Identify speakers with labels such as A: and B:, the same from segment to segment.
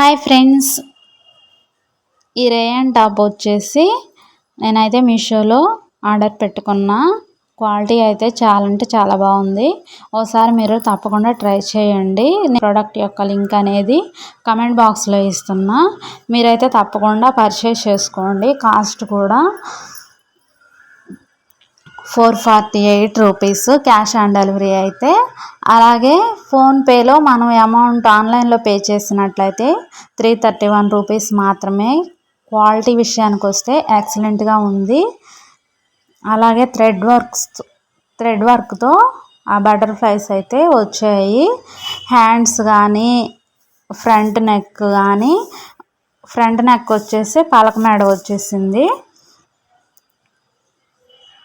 A: Hi friends. ఈ rayon top వచ్చేసి నేనైతే మీషోలో ఆర్డర్ పెట్టుకున్నా. క్వాలిటీ అయితే చాలా అంటే చాలా బాగుంది. ఓసారి మీరు తప్పకుండా ట్రై చేయండి. ప్రోడక్ట్ యొక్క లింక్ అనేది కమెంట్ బాక్స్లో ఇస్తున్నా. మీరైతే తప్పకుండా పర్చేస్ చేసుకోండి. కాస్ట్ కూడా four forty eight rupees cash on delivery అయితే. అలాగే ఫోన్పేలో మనం అమౌంట్ ఆన్లైన్లో పే చేసినట్లయితే త్రీ థర్టీ వన్ రూపీస్ మాత్రమే క్వాలిటీ విషయానికి వస్తే ఎక్సలెంట్గా ఉంది. అలాగే థ్రెడ్ వర్క్స్ థ్రెడ్ వర్క్తో ఆ బటర్ఫ్లైస్ అయితే వచ్చాయి. హ్యాండ్స్ కానీ ఫ్రంట్ నెక్ కానీ ఫ్రంట్ నెక్ వచ్చేసి పలక మేడ వచ్చేసింది.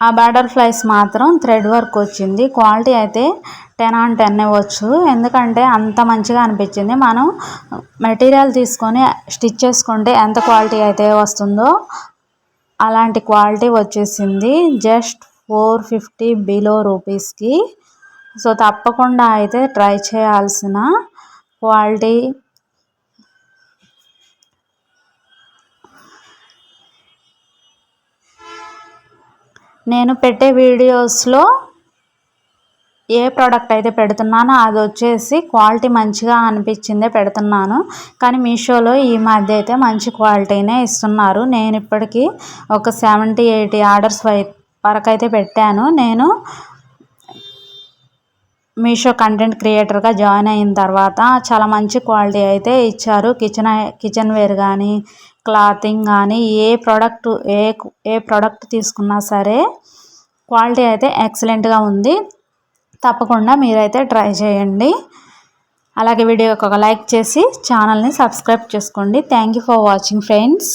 A: ఆ బటర్ఫ్లైస్ మాత్రం థ్రెడ్ వర్క్ వచ్చింది. క్వాలిటీ అయితే టెన్ ఆన్ టెన్ ఇవ్వచ్చు. ఎందుకంటే అంత మంచిగా అనిపించింది. మనం మెటీరియల్ తీసుకొని స్టిచ్ చేసుకుంటే ఎంత క్వాలిటీ అయితే వస్తుందో అలాంటి క్వాలిటీ వచ్చేసింది. జస్ట్ ఫోర్ ఫిఫ్టీ బిలో రూపీస్కి సో తప్పకుండా అయితే ట్రై చేయాల్సిన క్వాలిటీ నేను పెట్టే వీడియోస్లో ఏ ప్రోడక్ట్ అయితే పెడుతున్నానో అది వచ్చేసి క్వాలిటీ మంచిగా అనిపించిందే పెడుతున్నాను. కానీ మీషోలో ఈ మధ్య అయితే మంచి క్వాలిటీనే ఇస్తున్నారు. నేను ఇప్పటికీ ఒక సెవెంటీ ఎయిటీ ఆర్డర్స్ వరకు అయితే పెట్టాను. నేను మీషో కంటెంట్ క్రియేటర్గా జాయిన్ అయిన తర్వాత చాలా మంచి క్వాలిటీ అయితే ఇచ్చారు. కిచెన్ కిచెన్ వేర్ కానీ క్లాతింగ్ కానీ ఏ ప్రోడక్ట్ ఏ ఏ ప్రోడక్ట్ తీసుకున్నా సరే క్వాలిటీ అయితే ఎక్సలెంట్గా ఉంది. తప్పకుండా మీరైతే ట్రై చేయండి. అలాగే వీడియోకి ఒక లైక్ చేసి ఛానల్ని సబ్స్క్రైబ్ చేసుకోండి. Thank you for watching friends.